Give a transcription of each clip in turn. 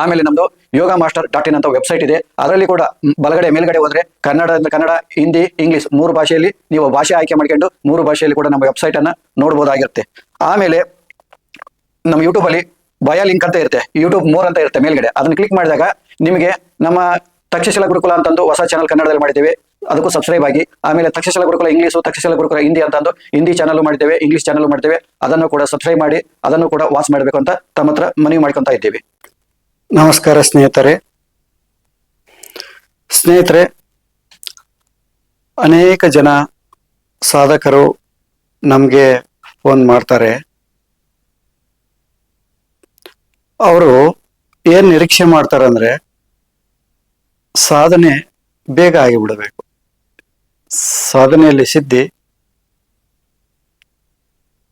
ಆಮೇಲೆ ನಮ್ದು ಯೋಗ master dot in ಅಂತ ವೆಬ್ಸೈಟ್ ಇದೆ. ಅದರಲ್ಲಿ ಕೂಡ ಬಲಗಡೆ ಮೇಲ್ಗಡೆ ಹೋದ್ರೆ ಕನ್ನಡ ಕನ್ನಡ, ಹಿಂದಿ, ಇಂಗ್ಲಿಷ್ ಮೂರು ಭಾಷೆಯಲ್ಲಿ ನೀವು ಭಾಷೆ ಆಯ್ಕೆ ಮಾಡ್ಕೊಂಡು ಮೂರು ಭಾಷೆಯಲ್ಲಿ ಕೂಡ ನಮ್ಮ ವೆಬ್ಸೈಟ್ ಅನ್ನ ನೋಡಬಹುದಾಗಿರುತ್ತೆ ಆಮೇಲೆ ನಮ್ಮ ಯೂಟ್ಯೂಬ್ ಅಲ್ಲಿ ಬಯ ಲಿಂಕ್ ಅಂತ ಇರುತ್ತೆ. ಯೂಟ್ಯೂಬ್ ಮೋರ್ ಅಂತ ಇರುತ್ತೆ ಮೇಲ್ಗಡೆ. ಅದನ್ನ ಕ್ಲಿಕ್ ಮಾಡಿದಾಗ ನಿಮಗೆ ನಮ್ಮ ತಕ್ಷಶಿಲ ಗುರುಕುಲ ಅಂತಂದು ಹೊಸ ಚಾನಲ್ ಕನ್ನಡದಲ್ಲಿ ಮಾಡಿದ್ದೇವೆ. ಅದಕ್ಕೂ ಸಬ್ಸ್ಕ್ರೈಬ್ ಆಗಿ, ಆಮೇಲೆ ತಕ್ಷಶಿಲ ಗುರುಕುಲ ಇಂಗ್ಲೀಷು, ತಕ್ಷಶಿಲ ಗುರುಕುಲ ಹಿಂದಿ ಅಂತಂದು ಹಿಂದಿ ಚಾನಲ್ ಮಾಡಿದ್ದೇವೆ ಇಂಗ್ಲೀಷ್ ಚಾನಲ್ ಮಾಡಿದ್ದೇವೆ. ಅದನ್ನು ಕೂಡ ಸಬ್ಸ್ಕ್ರೈಬ್ ಮಾಡಿ, ಅದನ್ನು ಕೂಡ ವಾಚ್ ಮಾಡಬೇಕು ಅಂತ ತಮ್ಮ ಹತ್ರ ಮನವಿ ಮಾಡ್ಕೊತಾ ಇದ್ದೀವಿ. ನಮಸ್ಕಾರ ಸ್ನೇಹಿತರೆ. ಸ್ನೇಹಿತರೆ, ಅನೇಕ ಜನ ಸಾಧಕರು ನಮಗೆ ಫೋನ್ ಮಾಡ್ತಾರೆ. ಅವರು ಏನ್ ನಿರೀಕ್ಷೆ ಮಾಡ್ತಾರೆ ಅಂದ್ರೆ ಸಾಧನೆ ಬೇಗ ಆಗಿಬಿಡಬೇಕು. ಸಾಧನೆಯಲ್ಲಿ ಸಿದ್ಧಿ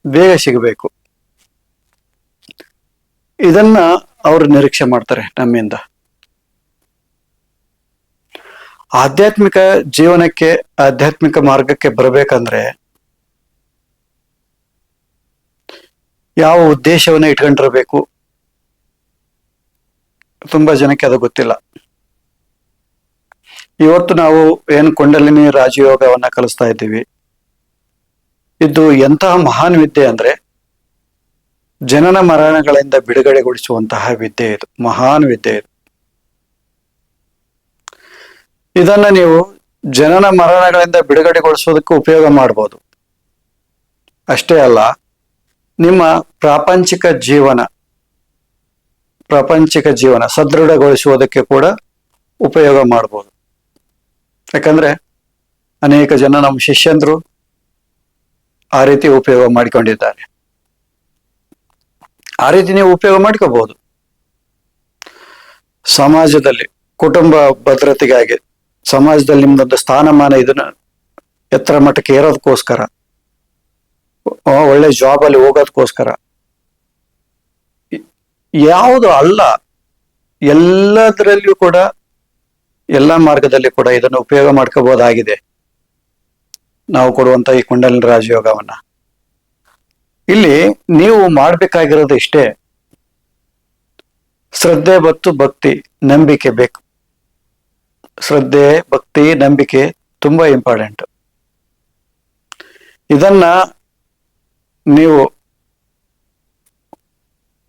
ಬೇಗ ಸಿಗಬೇಕು. ಇದನ್ನ ಅವರು ನಿರೀಕ್ಷೆ ಮಾಡ್ತಾರೆ ನಮ್ಮಿಂದ. ಆಧ್ಯಾತ್ಮಿಕ ಜೀವನಕ್ಕೆ, ಆಧ್ಯಾತ್ಮಿಕ ಮಾರ್ಗಕ್ಕೆ ಬರಬೇಕಂದ್ರೆ ಯಾವ ಉದ್ದೇಶವನ್ನ ಇಟ್ಕೊಂಡಿರಬೇಕು ತುಂಬಾ ಜನಕ್ಕೆ ಅದು ಗೊತ್ತಿಲ್ಲ. ಇವತ್ತು ನಾವು ಏನು ಕೊಂಡಲಿನಿ ರಾಜಯೋಗವನ್ನ ಕಲಿಸ್ತಾ ಇದ್ದೀವಿ. ಇದು ಎಂತಹ ಮಹಾನ್ ವಿದ್ಯೆ ಅಂದ್ರೆ ಜನನ ಮರಣಗಳಿಂದ ಬಿಡುಗಡೆಗೊಳಿಸುವಂತಹ ವಿದ್ಯೆ ಇದು, ಮಹಾನ್ ವಿದ್ಯೆ ಇದು. ಇದನ್ನ ನೀವು ಜನನ ಮರಣಗಳಿಂದ ಬಿಡುಗಡೆಗೊಳಿಸೋದಕ್ಕೆ ಉಪಯೋಗ ಮಾಡ್ಬೋದು. ಅಷ್ಟೇ ಅಲ್ಲ, ನಿಮ್ಮ ಪ್ರಾಪಂಚಿಕ ಜೀವನ ಪ್ರಾಪಂಚಿಕ ಜೀವನ ಸದೃಢಗೊಳಿಸುವುದಕ್ಕೆ ಕೂಡ ಉಪಯೋಗ ಮಾಡ್ಬೋದು. ಯಾಕಂದ್ರೆ ಅನೇಕ ಜನ ನಮ್ಮ ಶಿಷ್ಯಂದ್ರು ಆ ರೀತಿ ಉಪಯೋಗ ಮಾಡಿಕೊಂಡಿದ್ದಾರೆ. ಆ ರೀತಿ ನೀವು ಉಪಯೋಗ ಮಾಡ್ಕೋಬಹುದು. ಸಮಾಜದಲ್ಲಿ ಕುಟುಂಬ ಭದ್ರತೆಗಾಗಿ ಸಮಾಜದಲ್ಲಿ ನಿಮ್ದೊಂದು ಸ್ಥಾನಮಾನ ಇದನ್ನ ಎತ್ತರ ಮಟ್ಟಕ್ಕೆ ಏರೋದಕ್ಕೋಸ್ಕರ ಒಳ್ಳೆ ಜಾಬ್ ಅಲ್ಲಿ ಹೋಗೋದಕ್ಕೋಸ್ಕರ. ಯಾವುದು ಅಲ್ಲ, ಎಲ್ಲದರಲ್ಲಿಯೂ ಕೂಡ, ಎಲ್ಲ ಮಾರ್ಗದಲ್ಲಿ ಕೂಡ ಇದನ್ನು ಉಪಯೋಗ ಮಾಡ್ಕೋಬಹುದಾಗಿದೆ. ನಾವು ಕೊಡುವಂತ ಈ ಕುಂಡಲಿನ ರಾಜಯೋಗವನ್ನ. ಇಲ್ಲಿ ನೀವು ಮಾಡ್ಬೇಕಾಗಿರೋದು ಇಷ್ಟೇ. ಶ್ರದ್ಧೆ ಮತ್ತು ಭಕ್ತಿ, ನಂಬಿಕೆ ಬೇಕು. ಶ್ರದ್ಧೆ, ಭಕ್ತಿ, ನಂಬಿಕೆ ತುಂಬಾ ಇಂಪಾರ್ಟೆಂಟ್ ಇದನ್ನ ನೀವು,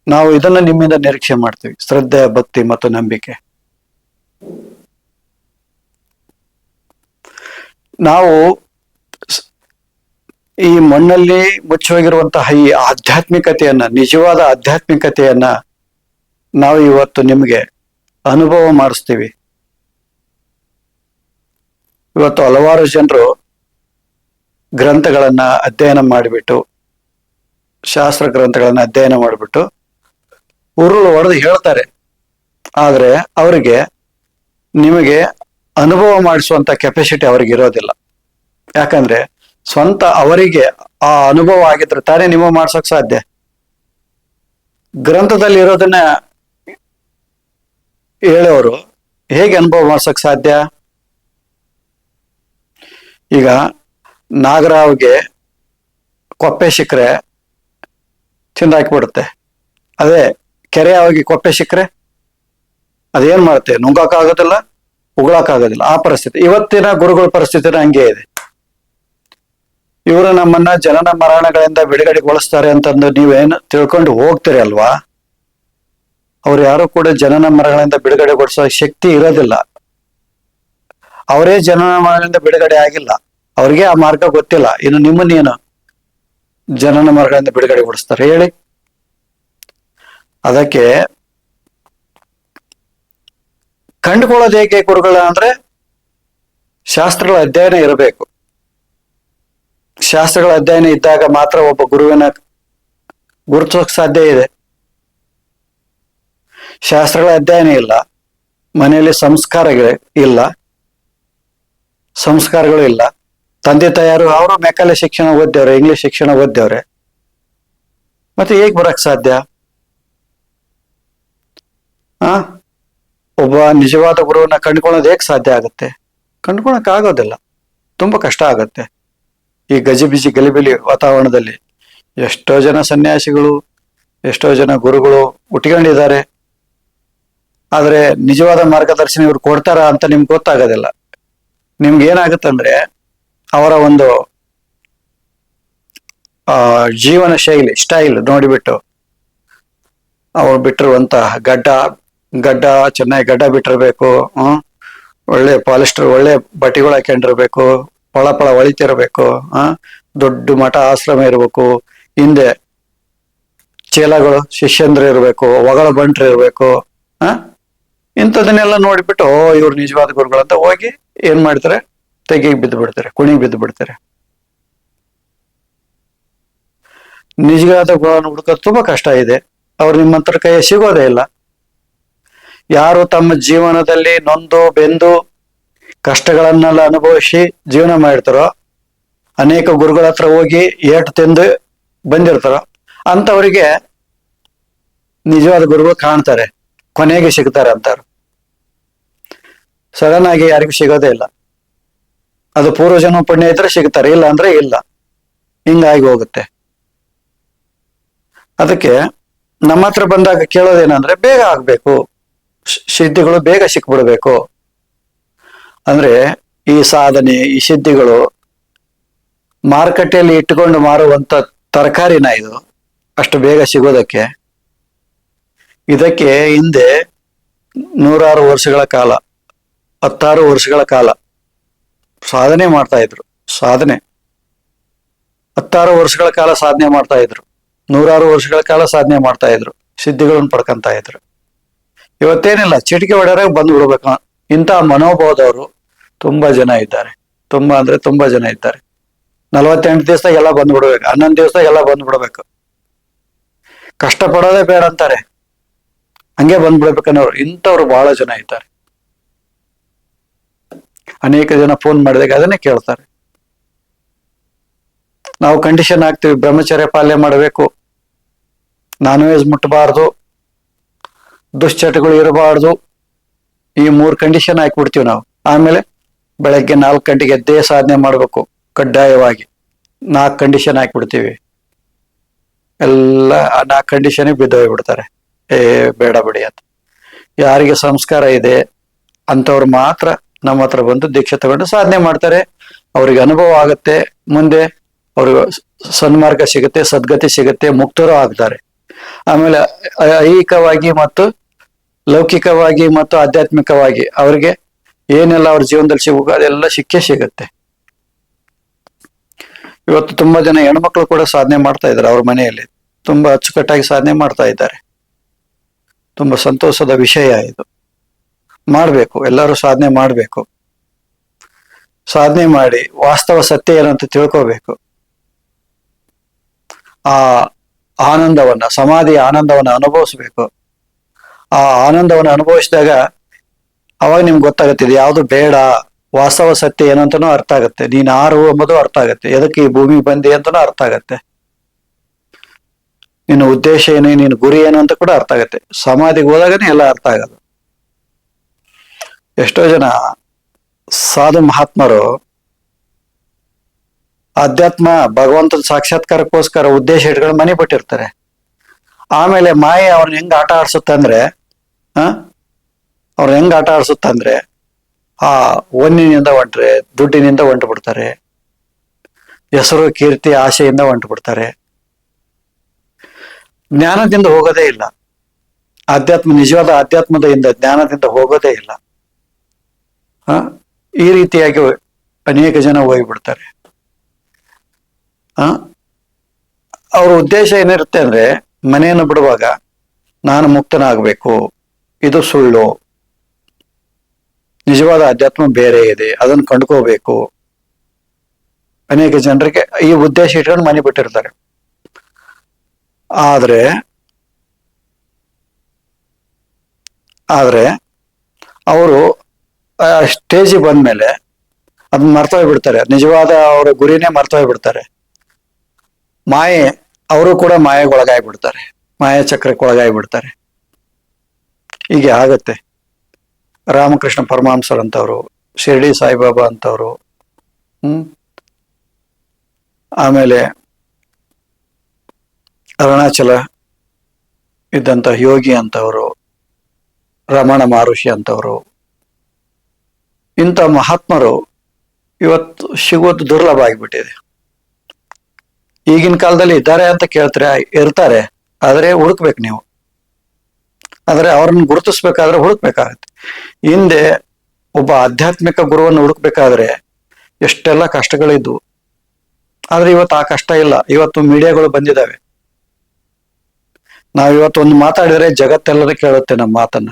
ನಾವು ಇದನ್ನ ನಿಮ್ಮಿಂದ ನಿರೀಕ್ಷೆ ಮಾಡ್ತೀವಿ. ಶ್ರದ್ಧೆ, ಭಕ್ತಿ ಮತ್ತು ನಂಬಿಕೆ. ನಾವು ಈ ಮಣ್ಣಲ್ಲಿ ಮುಚ್ಚೋಗಿರುವಂತಹ ಈ ಆಧ್ಯಾತ್ಮಿಕತೆಯನ್ನ, ನಿಜವಾದ ಆಧ್ಯಾತ್ಮಿಕತೆಯನ್ನ ನಾವು ಇವತ್ತು ನಿಮಗೆ ಅನುಭವ ಮಾಡಿಸ್ತೀವಿ. ಇವತ್ತು ಹಲವಾರು ಜನರು ಗ್ರಂಥಗಳನ್ನ ಅಧ್ಯಯನ ಮಾಡಿಬಿಟ್ಟು, ಶಾಸ್ತ್ರ ಗ್ರಂಥಗಳನ್ನ ಅಧ್ಯಯನ ಮಾಡಿಬಿಟ್ಟು ಉರುಳು ಹೊಡೆದು ಹೇಳ್ತಾರೆ. ಆದರೆ ಅವರಿಗೆ ನಿಮಗೆ ಅನುಭವ ಮಾಡಿಸುವಂತ ಕೆಪಾಸಿಟಿ ಅವ್ರಿಗೆ ಇರೋದಿಲ್ಲ. ಯಾಕಂದ್ರೆ ಸ್ವಂತ ಅವರಿಗೆ ಆ ಅನುಭವ ಆಗಿದ್ರೆ ತಾನೇ ನಿಮ್ಮ ಮಾಡ್ಸಕ್ ಸಾಧ್ಯ. ಗ್ರಂಥದಲ್ಲಿ ಇರೋದನ್ನ ಹೇಳೋರು ಹೇಗೆ ಅನುಭವ ಮಾಡ್ಸಕ್ ಸಾಧ್ಯ? ಈಗ ನಾಗರಾವ್ಗೆ ಕೊಪ್ಪೆ ಸಿಕ್ಕರೆ ತಿಂದಾಕ್ಬಿಡುತ್ತೆ ಅದೇ ಕೆರೆ ಕೊಪ್ಪೆ ಸಿಕ್ಕರೆ ಅದೇನ್ ಮಾಡುತ್ತೆ? ನುಂಗಕ್ಕಾಗೋದಿಲ್ಲ ಉಗುಳಕ್ಕಾಗೋದಿಲ್ಲ ಆ ಪರಿಸ್ಥಿತಿ. ಇವತ್ತಿನ ಗುರುಗಳ ಪರಿಸ್ಥಿತಿನ ಹಂಗೆ ಇದೆ. ಇವರು ನಮ್ಮನ್ನ ಜನನ ಮರಣಗಳಿಂದ ಬಿಡುಗಡೆಗೊಳಿಸ್ತಾರೆ ಅಂತಂದು ನೀವೇನು ತಿಳ್ಕೊಂಡು ಹೋಗ್ತೀರಿ ಅಲ್ವಾ? ಅವ್ರು ಯಾರು ಕೂಡ ಜನನ ಮರಣಗಳಿಂದ ಬಿಡುಗಡೆಗೊಳಿಸೋ ಶಕ್ತಿ ಇರೋದಿಲ್ಲ. ಅವರೇ ಜನನ ಮರಣದಿಂದ ಬಿಡುಗಡೆ ಆಗಿಲ್ಲ. ಅವ್ರಿಗೆ ಆ ಮಾರ್ಗ ಗೊತ್ತಿಲ್ಲ. ಇನ್ನು ನಿಮ್ಮನ್ನೇನು ಜನನ ಮರಗಳಿಂದ ಬಿಡುಗಡೆಗೊಳಿಸ್ತಾರೆ. ಹೇಳಿ. ಅದಕ್ಕೆ ಕಂಡುಕೊಳ್ಳೋದು ಹೇಗೆ ಗುರುಗಳ ಅಂದ್ರೆ ಶಾಸ್ತ್ರಗಳ ಅಧ್ಯಯನ ಇರಬೇಕು. ಶಾಸ್ತ್ರಗಳ ಅಧ್ಯಯನ ಇದ್ದಾಗ ಮಾತ್ರ ಒಬ್ಬ ಗುರುವಿನ ಗುರುತಿಸೋಕ್ ಸಾಧ್ಯ ಇದೆ. ಶಾಸ್ತ್ರಗಳ ಅಧ್ಯಯನ ಇಲ್ಲ. ಮನೆಯಲ್ಲಿ ಸಂಸ್ಕಾರಗಳು ಇಲ್ಲ. ಸಂಸ್ಕಾರಗಳು ಇಲ್ಲ. ತಂದೆ ತಾಯಾರು ಅವರು ಮೆಕ್ಕಲೆ ಶಿಕ್ಷಣ ಓದ್ದವ್ರೆ ಇಂಗ್ಲಿಷ್ ಶಿಕ್ಷಣ ಓದ್ದವ್ರೆ ಮತ್ತೆ ಹೇಗ್ ಬರಕ್ ಸಾಧ್ಯ? ಆ? ಒಬ್ಬ ನಿಜವಾದ ಗುರುವನ್ನ ಕಂಡುಕೊಳ್ಳೋದು ಹೇಗ್ ಸಾಧ್ಯ ಆಗುತ್ತೆ? ಕಂಡುಕೊಳಕ್ ಆಗೋದಿಲ್ಲ. ತುಂಬಾ ಕಷ್ಟ ಆಗುತ್ತೆ. ಈ ಗಜಿಬಿಜಿ ಗಲಿಬಿಲಿ ವಾತಾವರಣದಲ್ಲಿ ಎಷ್ಟೋ ಜನ ಸನ್ಯಾಸಿಗಳು, ಎಷ್ಟೋ ಜನ ಗುರುಗಳು ಉಟ್ಕೊಂಡಿದ್ದಾರೆ ಆದರೆ ನಿಜವಾದ ಮಾರ್ಗದರ್ಶನ ಇವ್ರು ಕೊಡ್ತಾರ ಅಂತ ನಿಮ್ಗೆ ಗೊತ್ತಾಗೋದಿಲ್ಲ. ನಿಮ್ಗೆ ಏನಾಗುತ್ತಂದ್ರೆ ಅವರ ಒಂದು, ಆ, ಜೀವನ ಶೈಲಿ ಸ್ಟೈಲ್ ನೋಡಿಬಿಟ್ಟು ಅವ್ರು ಬಿಟ್ಟಿರುವಂತಹ ಗಡ್ಡ ಗಡ್ಡ, ಚೆನ್ನಾಗಿ ಗಡ್ಡ ಬಿಟ್ಟಿರ್ಬೇಕು, ಹ್ಮ್, ಒಳ್ಳೆ ಪಾಲಿಸ್ಟರ್ ಒಳ್ಳೆ ಬಟ್ಟೆಗಳು ಹಾಕೊಂಡಿರ್ಬೇಕು ಪಳ ಪಳ ಹೊಳಿತಿರ್ಬೇಕು ಆ? ದೊಡ್ಡ ಮಠ ಆಶ್ರಮ ಇರಬೇಕು, ಹಿಂದೆ ಚೇಲಗಳು, ಶಿಷ್ಯಂದ್ರ ಇರಬೇಕು, ಒಗಳ ಬಂಟ್ರು ಇರ್ಬೇಕು, ಆ? ಇಂಥದನ್ನೆಲ್ಲ ನೋಡ್ಬಿಟ್ಟು, ಓ, ಇವ್ರು ನಿಜವಾದ ಗುರುಗಳಂತ ಹೋಗಿ ಏನ್ ಮಾಡ್ತಾರೆ? ತೆಗಿಗೆ ಬಿದ್ದು ಬಿಡ್ತಾರೆ, ಕುಣಿಗೆ ಬಿದ್ದು ಬಿಡ್ತಾರೆ. ನಿಜವಾದ ಗುರುಗಳನ್ನು ಹುಡುಕೋದು ತುಂಬಾ ಕಷ್ಟ ಇದೆ. ಅವ್ರು ನಿಮ್ಮ ಹತ್ರ ಕೈ ಸಿಗೋದೇ ಇಲ್ಲ. ಯಾರು ತಮ್ಮ ಜೀವನದಲ್ಲಿ ನೊಂದು ಬೆಂದು ಕಷ್ಟಗಳನ್ನೆಲ್ಲ ಅನುಭವಿಸಿ ಜೀವನ ಮಾಡಿರ್ತಾರೋ. ಅನೇಕ ಗುರುಗಳ ಹತ್ರ ಹೋಗಿ ಏಟು ತಿಂದು ಬಂದಿರ್ತಾರೋ. ಅಂತವರಿಗೆ ನಿಜವಾದ ಗುರುಗಳು ಕಾಣ್ತಾರೆ. ಕೊನೆಗೆ ಸಿಗ್ತಾರೆ ಅಂತಾರು. ಸಡನ್ ಆಗಿ ಯಾರಿಗೂ ಸಿಗೋದೇ ಇಲ್ಲ. ಅದು ಪೂರ್ವಜನ ಪುಣ್ಯ ಇದ್ರೆ ಸಿಗ್ತಾರೆ, ಇಲ್ಲ ಅಂದ್ರೆ ಇಲ್ಲ. ಹಿಂಗಾಗಿ ಹೋಗುತ್ತೆ. ಅದಕ್ಕೆ ನಮ್ಮ ಹತ್ರ ಬಂದಾಗ ಕೇಳೋದೇನಂದ್ರೆ ಬೇಗ ಆಗ್ಬೇಕು. ಸಿದ್ಧಿಗಳು ಬೇಗ ಸಿಕ್ಬಿಡ್ಬೇಕು. ಅಂದ್ರೆ ಈ ಸಾಧನೆ, ಈ ಸಿದ್ಧಿಗಳು ಮಾರುಕಟ್ಟೆಯಲ್ಲಿ ಇಟ್ಟುಕೊಂಡು ಮಾರುವಂತ ತರಕಾರಿನ ಇದು, ಅಷ್ಟು ಬೇಗ ಸಿಗೋದಕ್ಕೆ. ಇದಕ್ಕೆ ಹಿಂದೆ ನೂರಾರು ವರ್ಷಗಳ ಕಾಲ, ಹತ್ತಾರು ವರ್ಷಗಳ ಕಾಲ ಸಾಧನೆ ಮಾಡ್ತಾ ಇದ್ರು, ಸಾಧನೆ. ಹತ್ತಾರು ವರ್ಷಗಳ ಕಾಲ ಸಾಧನೆ ಮಾಡ್ತಾ ಇದ್ರು, ನೂರಾರು ವರ್ಷಗಳ ಕಾಲ ಸಾಧನೆ ಮಾಡ್ತಾ ಇದ್ರು, ಸಿದ್ಧಿಗಳನ್ನು ಪಡ್ಕೊಂತ ಇದ್ರು. ಇವತ್ತೇನಿಲ್ಲ, ಚಿಟಿಕೆ ಹೊಡೆಯರಾಗ ಬಂದು ಬಿಡ್ಬೇಕು. ಇಂಥ ಮನೋಭಾವದವರು ತುಂಬಾ ಜನ ಇದ್ದಾರೆ. ತುಂಬಾ ಅಂದ್ರೆ ತುಂಬಾ ಜನ ಇದ್ದಾರೆ. ನಲ್ವತ್ತೆಂಟು ದಿವಸ ಎಲ್ಲ ಬಂದು ಬಿಡ್ಬೇಕು ಹನ್ನೊಂದು ದಿವಸ ಎಲ್ಲ ಬಂದು ಬಿಡ್ಬೇಕು ಕಷ್ಟ ಪಡೋದೇ ಬೇಡ ಅಂತಾರೆ. ಹಂಗೆ ಬಂದ್ಬಿಡ್ಬೇಕನ್ನೋರು. ಇಂಥವ್ರು ಬಹಳ ಜನ ಇದ್ದಾರೆ. ಅನೇಕ ಜನ ಫೋನ್ ಮಾಡಿದಾಗ ಅದನ್ನೇ ಕೇಳ್ತಾರೆ. ನಾವು ಕಂಡೀಷನ್ ಹಾಕ್ತಿವಿ ಬ್ರಹ್ಮಚರ್ಯ ಪಾಲನೆ ಮಾಡಬೇಕು. ನಾನ್ ವೆಜ್ ಮುಟ್ಟಬಾರ್ದು ದುಶ್ಚಟಗಳು ಇರಬಾರ್ದು. ಈ ಮೂರ್ ಕಂಡೀಷನ್ ಹಾಕ್ಬಿಡ್ತೀವಿ ನಾವು. ಆಮೇಲೆ ಬೆಳಗ್ಗೆ ನಾಲ್ಕು ಗಂಟೆಗೆ ಎದ್ದೇ ಸಾಧನೆ ಮಾಡಬೇಕು, ಕಡ್ಡಾಯವಾಗಿ. ನಾಲ್ಕು ಕಂಡೀಷನ್ ಹಾಕ್ಬಿಡ್ತೀವಿ. ಎಲ್ಲ ಆ ನಾಲ್ಕು ಕಂಡೀಷನ್ ಬಿದ್ದೋಗ್ಬಿಡ್ತಾರೆ ಏ, ಬೇಡ ಬಿಡಿ ಅಂತ. ಯಾರಿಗೆ ಸಂಸ್ಕಾರ ಇದೆ ಅಂತವ್ರು ಮಾತ್ರ ನಮ್ಮ ಹತ್ರ ಬಂದು ದೀಕ್ಷೆ ತಗೊಂಡು ಸಾಧನೆ ಮಾಡ್ತಾರೆ. ಅವ್ರಿಗೆ ಅನುಭವ ಆಗುತ್ತೆ, ಮುಂದೆ ಅವ್ರಿಗೆ ಸನ್ಮಾರ್ಗ ಸಿಗುತ್ತೆ, ಸದ್ಗತಿ ಸಿಗುತ್ತೆ, ಮುಕ್ತರು ಆಗ್ತಾರೆ. ಆಮೇಲೆ ಐಹಿಕವಾಗಿ ಮತ್ತು ಲೌಕಿಕವಾಗಿ ಮತ್ತು ಆಧ್ಯಾತ್ಮಿಕವಾಗಿ ಅವ್ರಿಗೆ ಏನೆಲ್ಲ ಅವ್ರ ಜೀವನದಲ್ಲಿ ಸಿಗಬೇಕು ಅದೆಲ್ಲ ಸಿಕ್ಕೇ ಸಿಗುತ್ತೆ. ಇವತ್ತು ತುಂಬಾ ಜನ ಹೆಣ್ಮಕ್ಳು ಕೂಡ ಸಾಧನೆ ಮಾಡ್ತಾ ಇದ್ದಾರೆ ಅವ್ರ ಮನೆಯಲ್ಲಿ. ತುಂಬಾ ಅಚ್ಚುಕಟ್ಟಾಗಿ ಸಾಧನೆ ಮಾಡ್ತಾ ಇದ್ದಾರೆ. ತುಂಬಾ ಸಂತೋಷದ ವಿಷಯ ಇದು. ಮಾಡಬೇಕು, ಎಲ್ಲರೂ ಸಾಧನೆ ಮಾಡಬೇಕು. ಸಾಧನೆ ಮಾಡಿ, ವಾಸ್ತವ ಸತ್ಯ ಏನಂತ ತಿಳ್ಕೋಬೇಕು. ಆ ಆನಂದವನ್ನ ಸಮಾಧಿ ಆನಂದವನ್ನ ಅನುಭವಿಸ್ಬೇಕು. ಆ ಆನಂದವನ್ನು ಅನುಭವಿಸಿದಾಗ ಅವಾಗ ನಿಮ್ಗೆ ಗೊತ್ತಾಗುತ್ತೆ, ಇದು ಯಾವುದು ಬೇಡ, ವಾಸ್ತವ ಸತ್ಯ ಏನು ಅಂತಾನೂ ಅರ್ಥ ಆಗುತ್ತೆ. ನೀನ್ ಆರು ಎಂಬುದು ಅರ್ಥ ಆಗುತ್ತೆ. ಎದಕ್ಕೆ ಈ ಭೂಮಿ ಬಂದಿ ಅಂತನೂ ಅರ್ಥ ಆಗುತ್ತೆ. ನಿನ್ನ ಉದ್ದೇಶ ಏನು, ನಿನ್ನ ಗುರಿ ಏನು ಅಂತ ಕೂಡ ಅರ್ಥ ಆಗುತ್ತೆ. ಸಮಾಧಿಗೆ ಹೋದಾಗನೇ ಎಲ್ಲ ಅರ್ಥ ಆಗೋದು. ಎಷ್ಟೋ ಜನ ಸಾಧು ಮಹಾತ್ಮರು ಅಧ್ಯಾತ್ಮ ಭಗವಂತನ ಸಾಕ್ಷಾತ್ಕಾರಕ್ಕೋಸ್ಕರ ಉದ್ದೇಶ ಇಟ್ಕೊಂಡು ಮನೆ ಬಿಟ್ಟಿರ್ತಾರೆ. ಆಮೇಲೆ ಮಾಯೆ ಅವ್ರನ್ನ ಹೆಂಗ್ ಆಟ ಆಡ್ಸುತ್ತಂದ್ರೆ ಆ ಅವ್ರನ್ನ ಹೆಂಗ್ ಆಟ ಆಡ್ಸುತ್ತಂದ್ರೆ ಆ ಒನ್ನಿನಿಂದ ಹೊಂಟ್ರೆ ದುಡ್ಡಿನಿಂದ ಹೊಂಟು ಬಿಡ್ತಾರೆ. ಹೆಸರು, ಕೀರ್ತಿ ಆಶೆಯಿಂದ ಹೊಂಟು ಬಿಡ್ತಾರೆ. ಜ್ಞಾನದಿಂದ ಹೋಗೋದೇ ಇಲ್ಲ. ಆಧ್ಯಾತ್ಮ, ನಿಜವಾದ ಆಧ್ಯಾತ್ಮದಿಂದ ಜ್ಞಾನದಿಂದ ಹೋಗೋದೇ ಇಲ್ಲ. ಈ ರೀತಿಯಾಗಿ ಅನೇಕ ಜನ ಹೋಗಿಬಿಡ್ತಾರೆ. ಅವ್ರ ಉದ್ದೇಶ ಏನಿರುತ್ತೆ ಅಂದ್ರೆ ಮನೆಯನ್ನು ಬಿಡುವಾಗ ನಾನು ಮುಕ್ತನಾಗಬೇಕು. ಇದು ಸುಳ್ಳು. ನಿಜವಾದ ಅಧ್ಯಾತ್ಮ ಬೇರೆ ಇದೆ, ಅದನ್ನು ಕಂಡುಕೋಬೇಕು. ಅನೇಕ ಜನರಿಗೆ ಈ ಉದ್ದೇಶ ಇಟ್ಕೊಂಡು ಮನೆ ಬಿಟ್ಟಿರ್ತಾರೆ. ಆದ್ರೆ ಆದ್ರೆ, ಅವರು ಸ್ಟೇಜ್ ಬಂದ್ಮೇಲೆ ಅದನ್ನ ಮರ್ತೋಗಿ ಬಿಡ್ತಾರೆ. ನಿಜವಾದ ಅವರ ಗುರಿನೇ ಮರ್ತೋಗಿ ಬಿಡ್ತಾರೆ. ಮಾಯೆ, ಅವರು ಕೂಡ ಮಾಯೆಗೆ ಒಳಗಾಗಿ ಬಿಡ್ತಾರೆ ಮಾಯಾ ಚಕ್ರಕ್ಕೆ ಒಳಗಾಗಿ ಬಿಡ್ತಾರೆ ಹೀಗೆ ಆಗತ್ತೆ. ರಾಮಕೃಷ್ಣ ಪರಮಾಂಸರ್ ಅಂತವ್ರು ಶಿರಡಿ ಸಾಯಿಬಾಬಾ ಅಂತವ್ರು, ಹ್ಮ್? ಆಮೇಲೆ ಅರುಣಾಚಲ ಇದ್ದಂತ ಯೋಗಿ ಅಂತವರು, ರಮಣ ಮಹರ್ಷಿ ಅಂತವರು, ಇಂಥ ಮಹಾತ್ಮರು ಇವತ್ತು ಸಿಗೋದು ದುರ್ಲಭ ಆಗಿಬಿಟ್ಟಿದೆ. ಈಗಿನ ಕಾಲದಲ್ಲಿ ಇದ್ದಾರೆ ಅಂತ ಕೇಳ್ತಾರೆ, ಇರ್ತಾರೆ, ಆದ್ರೆ ಹುಡುಕ್ಬೇಕು ನೀವು. ಆದ್ರೆ ಅವ್ರನ್ನ ಗುರುತಿಸ್ಬೇಕಾದ್ರೆ ಹುಡುಕ್ಬೇಕಾಗತ್ತೆ. ಹಿಂದೆ ಒಬ್ಬ ಆಧ್ಯಾತ್ಮಿಕ ಗುರುವನ್ನು ಹುಡುಕ್ಬೇಕಾದ್ರೆ ಎಷ್ಟೆಲ್ಲ ಕಷ್ಟಗಳಿದ್ವು. ಆದ್ರೆ ಇವತ್ತು ಆ ಕಷ್ಟ ಇಲ್ಲ. ಇವತ್ತು ಮೀಡಿಯಾಗಳು ಬಂದಿದ್ದಾವೆ. ನಾವ್ ಇವತ್ತು ಒಂದು ಮಾತಾಡಿದ್ರೆ ಜಗತ್ತೆಲ್ಲರೂ ಕೇಳುತ್ತೆ ನಮ್ಮ ಮಾತನ್ನ.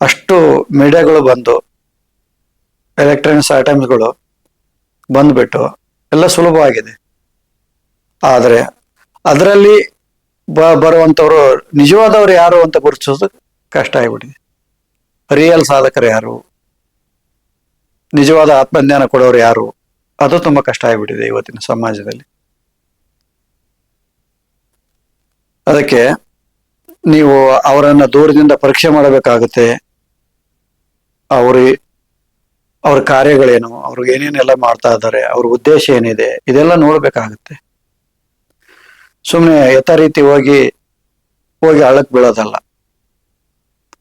ಅಷ್ಟು ಮೀಡಿಯಾಗಳು ಬಂದು, ಎಲೆಕ್ಟ್ರಾನಿಕ್ಸ್ ಐಟಮ್ಸ್ಗಳು ಬಂದ್ಬಿಟ್ಟು ಎಲ್ಲ ಸುಲಭವಾಗಿದೆ. ಆದರೆ ಅದರಲ್ಲಿ ಬ ಬರುವಂಥವ್ರು ನಿಜವಾದವ್ರು ಯಾರು ಅಂತ ಗುರುತಿಸೋದು ಕಷ್ಟ ಆಗ್ಬಿಟ್ಟಿದೆ. ರಿಯಲ್ ಸಾಧಕರು ಯಾರು? ನಿಜವಾದ ಆತ್ಮಜ್ಞಾನ ಕೊಡೋರು ಯಾರು? ಅದು ತುಂಬಾ ಕಷ್ಟ ಆಗಿಬಿಟ್ಟಿದೆ ಇವತ್ತಿನ ಸಮಾಜದಲ್ಲಿ. ಅದಕ್ಕೆ ನೀವು ಅವರನ್ನ ದೂರದಿಂದ ಪರೀಕ್ಷೆ ಮಾಡಬೇಕಾಗುತ್ತೆ. ಅವರು ಅವ್ರ ಕಾರ್ಯಗಳೇನು? ಅವ್ರಿಗೆ ಏನೇನೆಲ್ಲ ಮಾಡ್ತಾ ಇದ್ದಾರೆ? ಅವ್ರ ಉದ್ದೇಶ ಏನಿದೆ? ಇದೆಲ್ಲ ನೋಡ್ಬೇಕಾಗುತ್ತೆ. ಸುಮ್ಮನೆ ಯಥ ರೀತಿ ಹೋಗಿ ಹೋಗಿ ಹಳ್ಳಕ್ ಬೀಳೋದಲ್ಲ.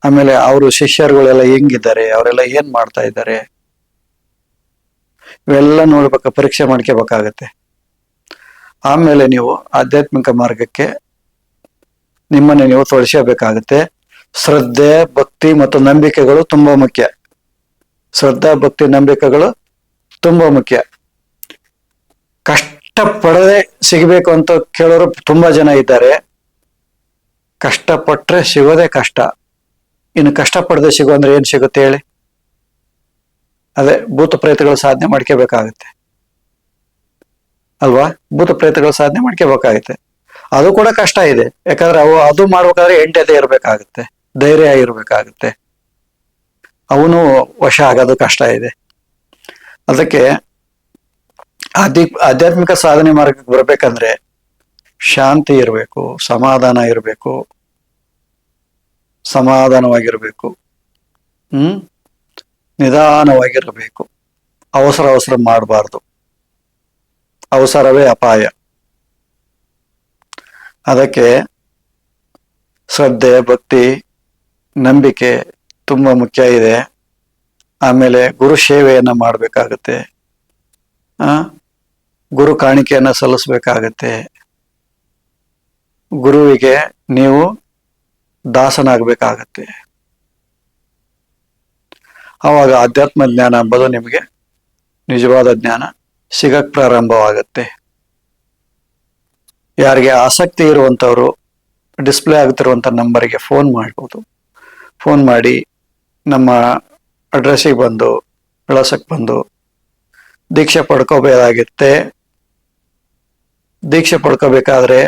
ಆಮೇಲೆ ಅವರು ಶಿಷ್ಯರುಗಳೆಲ್ಲ ಹೆಂಗಿದ್ದಾರೆ, ಅವರೆಲ್ಲ ಏನ್ ಮಾಡ್ತಾ ಇದ್ದಾರೆ? ಇವೆಲ್ಲ ನೋಡ್ಬೇಕ, ಪರೀಕ್ಷೆ ಮಾಡ್ಕೋಬೇಕಾಗತ್ತೆ. ಆಮೇಲೆ ನೀವು ಆಧ್ಯಾತ್ಮಿಕ ಮಾರ್ಗಕ್ಕೆ ನಿಮ್ಮನ್ನು ನೀವು ತೊಳಸಬೇಕಾಗತ್ತೆ ಶ್ರದ್ಧೆ, ಭಕ್ತಿ ಮತ್ತು ನಂಬಿಕೆಗಳು ತುಂಬಾ ಮುಖ್ಯ. ಶ್ರದ್ಧಾ, ಭಕ್ತಿ, ನಂಬಿಕೆಗಳು ತುಂಬಾ ಮುಖ್ಯ. ಕಷ್ಟ ಪಡದೆ ಸಿಗಬೇಕು ಅಂತ ಕೇಳೋರು ತುಂಬಾ ಜನ ಇದ್ದಾರೆ. ಕಷ್ಟಪಟ್ಟರೆ ಸಿಗೋದೇ ಕಷ್ಟ. ಇನ್ನು ಕಷ್ಟಪಡದೆ ಸಿಗೋ ಅಂದ್ರೆ ಏನ್ ಸಿಗುತ್ತೆ ಹೇಳಿ? ಅದೇ ಭೂತ ಪ್ರೇತಗಳು ಸಾಧನೆ ಮಾಡ್ಕೋಬೇಕಾಗತ್ತೆ. ಅಲ್ವಾ? ಭೂತ ಪ್ರೇತಗಳು ಸಾಧನೆ ಮಾಡ್ಕೋಬೇಕಾಗತ್ತೆ. ಅದು ಕೂಡ ಕಷ್ಟ ಇದೆ. ಯಾಕಂದ್ರೆ ಅವು ಅದು ಮಾಡ್ಬೇಕಾದ್ರೆ ಎಂಟೆದೆ ಇರ್ಬೇಕಾಗತ್ತೆ. ಧೈರ್ಯ ಇರ್ಬೇಕಾಗತ್ತೆ. ಅವನು ವಶ ಆಗೋದು ಕಷ್ಟ ಇದೆ. ಅದಕ್ಕೆ ಆಧ್ಯ ಆಧ್ಯಾತ್ಮಿಕ ಸಾಧನೆ ಮಾರ್ಗಕ್ಕೆ ಬರ್ಬೇಕಂದ್ರೆ ಶಾಂತಿ ಇರಬೇಕು, ಸಮಾಧಾನ ಇರಬೇಕು, ಸಮಾಧಾನವಾಗಿರ್ಬೇಕು, ಹ್ಮ್? ನಿಧಾನವಾಗಿರಬೇಕು. ಅವಸರ ಅವಸರ ಮಾಡಬಾರ್ದು. ಅವಸರವೇ ಅಪಾಯ. ಅದಕ್ಕೆ ಶ್ರದ್ಧೆ, ಭಕ್ತಿ, ನಂಬಿಕೆ ತುಂಬ ಮುಖ್ಯ ಇದೆ. ಆಮೇಲೆ ಗುರು ಸೇವೆಯನ್ನ ಮಾಡಬೇಕಾಗತ್ತೆ. ಗುರು ಕಾಣಿಕೆಯನ್ನ ಸಲ್ಲಿಸಬೇಕಾಗತ್ತೆ. ಗುರುವಿಗೆ ನೀವು ದಾಸನಾಗಬೇಕಾಗತ್ತೆ. ಆವಾಗ ಆಧ್ಯಾತ್ಮ ಜ್ಞಾನ ಎಂಬುದು ನಿಮಗೆ ನಿಜವಾದ ಜ್ಞಾನ ಸಿಗಕ್ ಪ್ರಾರಂಭವಾಗುತ್ತೆ. ಯಾರಿಗೆ ಆಸಕ್ತಿ ಇರುವಂಥವರು ಡಿಸ್ಪ್ಲೇ ಆಗ್ತಿರುವಂಥ ನಂಬರಿಗೆ ಫೋನ್ ಮಾಡ್ಬೋದು. ಫೋನ್ ಮಾಡಿ ನಮ್ಮ ಅಡ್ರೆಸ್ಸಿಗೆ ಬಂದು, ವಿಳಾಸಕ್ಕೆ ಬಂದು ದೀಕ್ಷೆ ಪಡ್ಕೋಬೇಕಾಗುತ್ತೆ. ದೀಕ್ಷೆ ಪಡ್ಕೋಬೇಕಾದ್ರೆ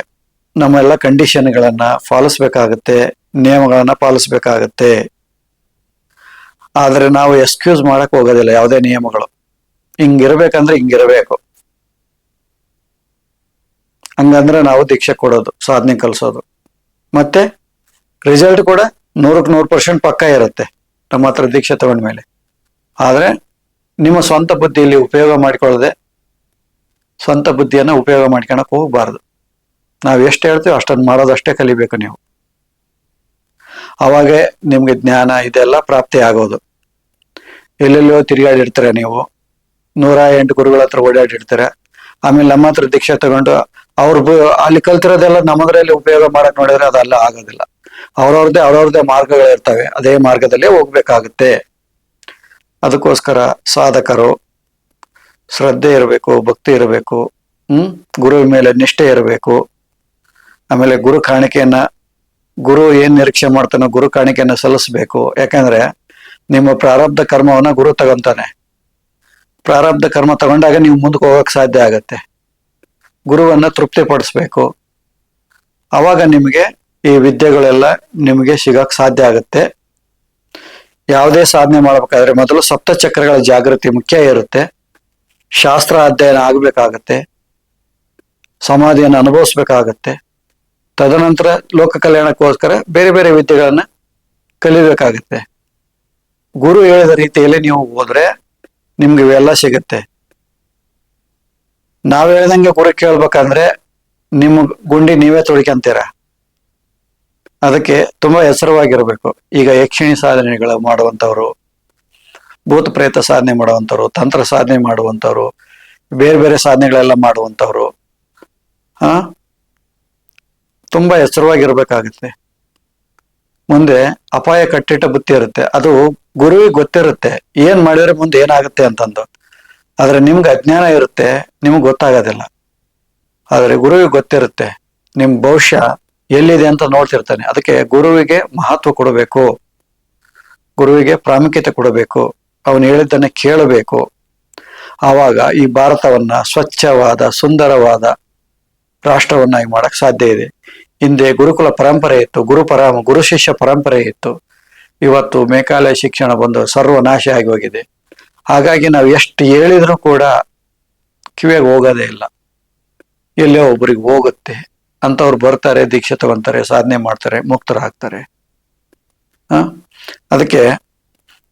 ನಮ್ಮೆಲ್ಲ ಕಂಡೀಷನ್ಗಳನ್ನ ಪಾಲಿಸ್ಬೇಕಾಗತ್ತೆ, ನಿಯಮಗಳನ್ನ ಪಾಲಿಸ್ಬೇಕಾಗತ್ತೆ. ಆದ್ರೆ ನಾವು ಎಕ್ಸ್ಕ್ಯೂಸ್ ಮಾಡಕ್ ಹೋಗೋದಿಲ್ಲ, ಯಾವುದೇ ನಿಯಮಗಳು. ಹಿಂಗಿರ್ಬೇಕಂದ್ರೆ ಹಿಂಗಿರಬೇಕು. ಹಂಗಂದ್ರೆ ನಾವು ದೀಕ್ಷೆ ಕೊಡೋದು, ಸಾಧನೆ ಕಲಿಸೋದು. ಮತ್ತೆ ರಿಸಲ್ಟ್ ಕೂಡ ನೂರಕ್ಕೆ ನೂರು ಪರ್ಸೆಂಟ್ ಪಕ್ಕ ಇರುತ್ತೆ, ನಮ್ಮ ಹತ್ರ ದೀಕ್ಷೆ ತಗೊಂಡ್ಮೇಲೆ. ಆದ್ರೆ ನಿಮ್ಮ ಸ್ವಂತ ಬುದ್ಧಿಯಲ್ಲಿ ಉಪಯೋಗ ಮಾಡಿಕೊಳ್ಳದೆ ಸ್ವಂತ ಬುದ್ಧಿಯನ್ನ ಉಪಯೋಗ ಮಾಡ್ಕೊಳಕ್ ಹೋಗ್ಬಾರ್ದು. ನಾವು ಎಷ್ಟು ಹೇಳ್ತೀವಿ ಅಷ್ಟನ್ನು ಮಾಡೋದಷ್ಟೇ ಕಲಿಬೇಕು ನೀವು. ಅವಾಗೆ ನಿಮ್ಗೆ ಜ್ಞಾನ ಇದೆಲ್ಲ ಪ್ರಾಪ್ತಿ ಆಗೋದು. ಎಲ್ಲೆಲ್ಲೋ ತಿರುಗಾಡಿರ್ತೀರ ನೀವು. ನೂರ ಎಂಟು ಗುರುಗಳ ಹತ್ರ ಓಡಾಡಿರ್ತೀರ. ಆಮೇಲೆ ನಮ್ಮ ಹತ್ರ ದೀಕ್ಷೆ ತಗೊಂಡು ಅವ್ರು ಅಲ್ಲಿ ಕಲ್ತಿರೋದೆಲ್ಲ ನಮ್ಮದ್ರಲ್ಲಿ ಉಪಯೋಗ ಮಾಡಕ್ ನೋಡಿದ್ರೆ ಅದೆಲ್ಲ ಆಗೋದಿಲ್ಲ. ಅವ್ರವ್ರದ್ದೇ ಅವ್ರವ್ರದ್ದೇ ಮಾರ್ಗಗಳಿರ್ತವೆ. ಅದೇ ಮಾರ್ಗದಲ್ಲೇ ಹೋಗ್ಬೇಕಾಗುತ್ತೆ. ಅದಕ್ಕೋಸ್ಕರ ಸಾಧಕರು ಶ್ರದ್ಧೆ ಇರಬೇಕು ಭಕ್ತಿ ಇರಬೇಕು ಹ್ಮ್? ಗುರುವಿನ ಮೇಲೆ ನಿಷ್ಠೆ ಇರಬೇಕು. ಆಮೇಲೆ ಗುರು ಕಾಣಿಕೆಯನ್ನ ಗುರು ಏನ್ ನಿರೀಕ್ಷೆ ಮಾಡ್ತಾನೋ ಗುರು ಕಾಣಿಕೆಯನ್ನ ಸಲ್ಲಿಸ್ಬೇಕು. ಯಾಕಂದ್ರೆ ನಿಮ್ಮ ಪ್ರಾರಬ್ಧ ಕರ್ಮವನ್ನ ಗುರು ತಗೊಂತಾನೆ. ಪ್ರಾರಬ್ಧ ಕರ್ಮ ತಗೊಂಡಾಗ ನೀವು ಮುಂದಕ್ಕೆ ಹೋಗಕ್ ಸಾಧ್ಯ ಆಗತ್ತೆ. ಗುರುವನ್ನ ತೃಪ್ತಿಪಡಿಸ್ಬೇಕು. ಅವಾಗ ನಿಮಗೆ ಈ ವಿದ್ಯೆಗಳೆಲ್ಲ ನಿಮಗೆ ಸಿಗಕ್ ಸಾಧ್ಯ ಆಗುತ್ತೆ. ಯಾವುದೇ ಸಾಧನೆ ಮಾಡ್ಬೇಕಾದ್ರೆ ಮೊದಲು ಸಪ್ತ ಚಕ್ರಗಳ ಜಾಗೃತಿ ಮುಖ್ಯ ಇರುತ್ತೆ. ಶಾಸ್ತ್ರ ಅಧ್ಯಯನ ಆಗಬೇಕಾಗತ್ತೆ, ಸಮಾಧಿಯನ್ನು ಅನುಭವಿಸ್ಬೇಕಾಗತ್ತೆ, ತದನಂತರ ಲೋಕ ಕಲ್ಯಾಣಕ್ಕೋಸ್ಕರ ಬೇರೆ ಬೇರೆ ವಿದ್ಯೆಗಳನ್ನ ಕಲಿಬೇಕಾಗತ್ತೆ. ಗುರು ಹೇಳಿದ ರೀತಿಯಲ್ಲಿ ನೀವು ಹೋದ್ರೆ ನಿಮ್ಗೆ ಇವೆಲ್ಲ ಸಿಗುತ್ತೆ. ನಾವ್ ಹೇಳ್ದಂಗೆ ಗುರು ಕೇಳ್ಬೇಕಂದ್ರೆ ನಿಮ್ಮ ಗುಂಡಿ ನೀವೇ ತೊಳಿಕಂತೀರ. ಅದಕ್ಕೆ ತುಂಬಾ ಹೆಸರವಾಗಿರ್ಬೇಕು ಈಗ ಯಕ್ಷಿಣಿ ಸಾಧನೆಗಳು ಮಾಡುವಂತವ್ರು ಭೂತ ಪ್ರೇತ ಸಾಧನೆ ಮಾಡುವಂಥವ್ರು, ತಂತ್ರ ಸಾಧನೆ ಮಾಡುವಂಥವ್ರು, ಬೇರೆ ಬೇರೆ ಸಾಧನೆಗಳೆಲ್ಲ ಮಾಡುವಂಥವ್ರು, ಹಾ? ತುಂಬಾ ಎಚ್ಚರವಾಗಿರ್ಬೇಕಾಗತ್ತೆ. ಮುಂದೆ ಅಪಾಯ ಕಟ್ಟಿಟ್ಟ ಬುತ್ತಿ ಇರುತ್ತೆ. ಅದು ಗುರುವಿಗೆ ಗೊತ್ತಿರುತ್ತೆ. ಏನ್ ಮಾಡಿದ್ರೆ ಮುಂದೆ ಏನಾಗುತ್ತೆ ಅಂತಂದು. ಆದ್ರೆ ನಿಮ್ಗೆ ಅಜ್ಞಾನ ಇರುತ್ತೆ, ನಿಮ್ಗೆ ಗೊತ್ತಾಗೋದಿಲ್ಲ. ಆದ್ರೆ ಗುರುವಿಗೆ ಗೊತ್ತಿರುತ್ತೆ, ನಿಮ್ ಭವಿಷ್ಯ ಎಲ್ಲಿದೆ ಅಂತ ನೋಡ್ತಿರ್ತಾನೆ. ಅದಕ್ಕೆ ಗುರುವಿಗೆ ಮಹತ್ವ ಕೊಡಬೇಕು. ಗುರುವಿಗೆ ಪ್ರಾಮುಖ್ಯತೆ ಕೊಡಬೇಕು. ಅವನು ಹೇಳಿದ್ದನ್ನು ಕೇಳಬೇಕು. ಆವಾಗ ಈ ಭಾರತವನ್ನ ಸ್ವಚ್ಛವಾದ, ಸುಂದರವಾದ ರಾಷ್ಟ್ರವನ್ನಾಗಿ ಮಾಡಕ್ ಸಾಧ್ಯ ಇದೆ. ಹಿಂದೆ ಗುರುಕುಲ ಪರಂಪರೆ ಇತ್ತು, ಗುರು ಪರ, ಗುರು ಶಿಷ್ಯ ಪರಂಪರೆ ಇತ್ತು. ಇವತ್ತು ಮೇಘಾಲಯ ಶಿಕ್ಷಣ ಬಂದು ಸರ್ವನಾಶ ಆಗಿ ಹೋಗಿದೆ. ಹಾಗಾಗಿ ನಾವು ಎಷ್ಟು ಹೇಳಿದ್ರು ಕೂಡ ಕಿವಿಯಾಗ ಹೋಗೋದೇ ಇಲ್ಲ. ಎಲ್ಲೇ ಒಬ್ಬರಿಗೆ ಹೋಗುತ್ತೆ. ಅಂತವ್ರು ಬರ್ತಾರೆ, ದೀಕ್ಷೆ ತಗೊಂತಾರೆ, ಸಾಧನೆ ಮಾಡ್ತಾರೆ, ಮುಕ್ತರಾಗ್ತಾರೆ. ಅದಕ್ಕೆ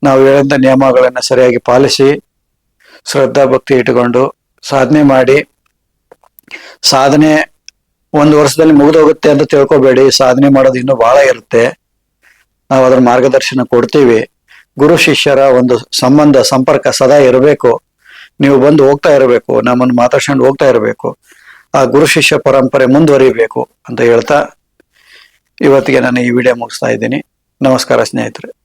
ನಾವು ಹೇಳಿದ ನಿಯಮಗಳನ್ನ ಸರಿಯಾಗಿ ಪಾಲಿಸಿ ಶ್ರದ್ಧಾ ಭಕ್ತಿ ಇಟ್ಟುಕೊಂಡು ಸಾಧನೆ ಮಾಡಿ. ಸಾಧನೆ ಒಂದು ವರ್ಷದಲ್ಲಿ ಮುಗಿದೋಗುತ್ತೆ ಅಂತ ತಿಳ್ಕೊಬೇಡಿ. ಸಾಧನೆ ಮಾಡೋದು ಇನ್ನೂ ಬಹಳ ಇರುತ್ತೆ. ನಾವು ಅದರ ಮಾರ್ಗದರ್ಶನ ಕೊಡ್ತೀವಿ. ಗುರು, ಶಿಷ್ಯರ ಒಂದು ಸಂಬಂಧ, ಸಂಪರ್ಕ ಸದಾ ಇರಬೇಕು. ನೀವು ಬಂದು ಹೋಗ್ತಾ ಇರಬೇಕು. ನಮ್ಮನ್ನು ಮಾತಾಡ್ಸ್ಕೊಂಡು ಹೋಗ್ತಾ ಇರಬೇಕು. ಆ ಗುರು, ಶಿಷ್ಯ ಪರಂಪರೆ ಮುಂದುವರಿಬೇಕು ಅಂತ ಹೇಳ್ತಾ ಇವತ್ತಿಗೆ ನಾನು ಈ ವಿಡಿಯೋ ಮುಗಿಸ್ತಾ ಇದ್ದೀನಿ. ನಮಸ್ಕಾರ ಸ್ನೇಹಿತರೆ.